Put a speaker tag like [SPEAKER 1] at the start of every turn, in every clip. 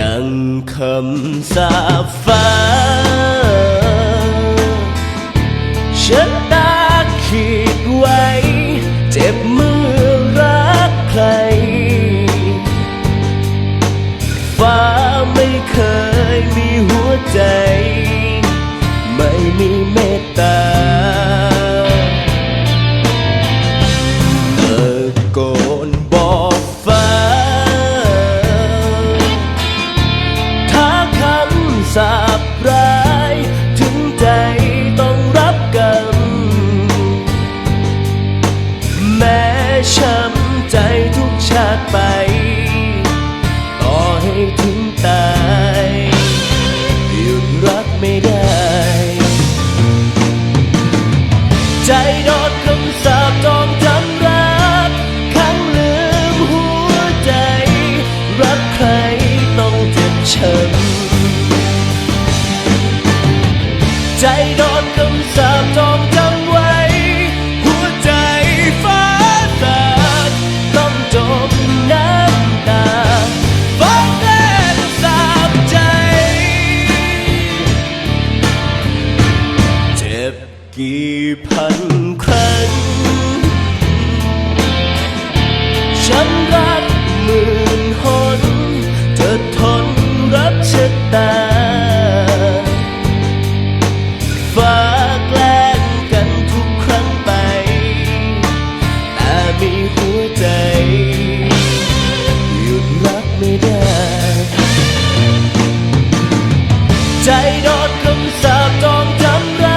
[SPEAKER 1] ดังคำสาฟ้าฉันตาขีดไว้ เจ็บเมื่อรักใคร ฟ้าไม่เคยมีหัวใจ ช้ำใจทุกชาติไป ต่อให้ถึงตายหยุดรักไม่ได้ ใจโดนคำสาปจองจำรักขังลืมหัวใจ รักใครต้องเจ็บช้ำใจโดนคำ กี่พันครั้ง ฉันรักหมื่นหนเธอทนรับชะตาฟ้าแกล้งกันทุกครั้งไป แต่มีหัวใจ หยุดรักไม่ได้ ใจโดนคำสาปจองจำรัก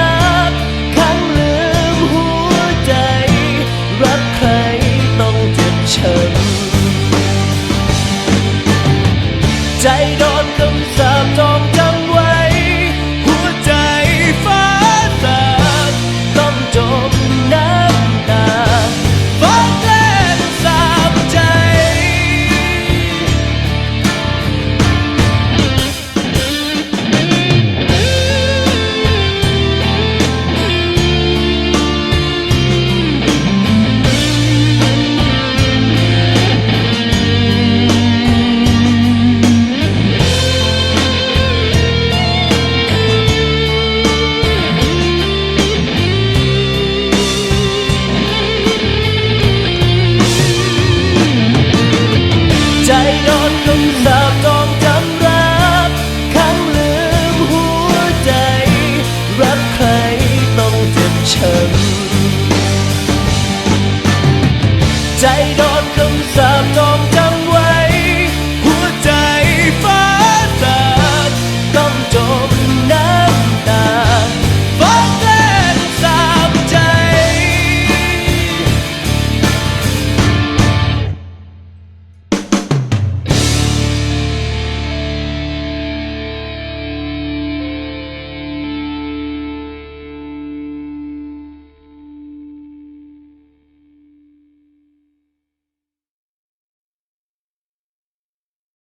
[SPEAKER 1] ฉัน ใจโดนคำสาปจอง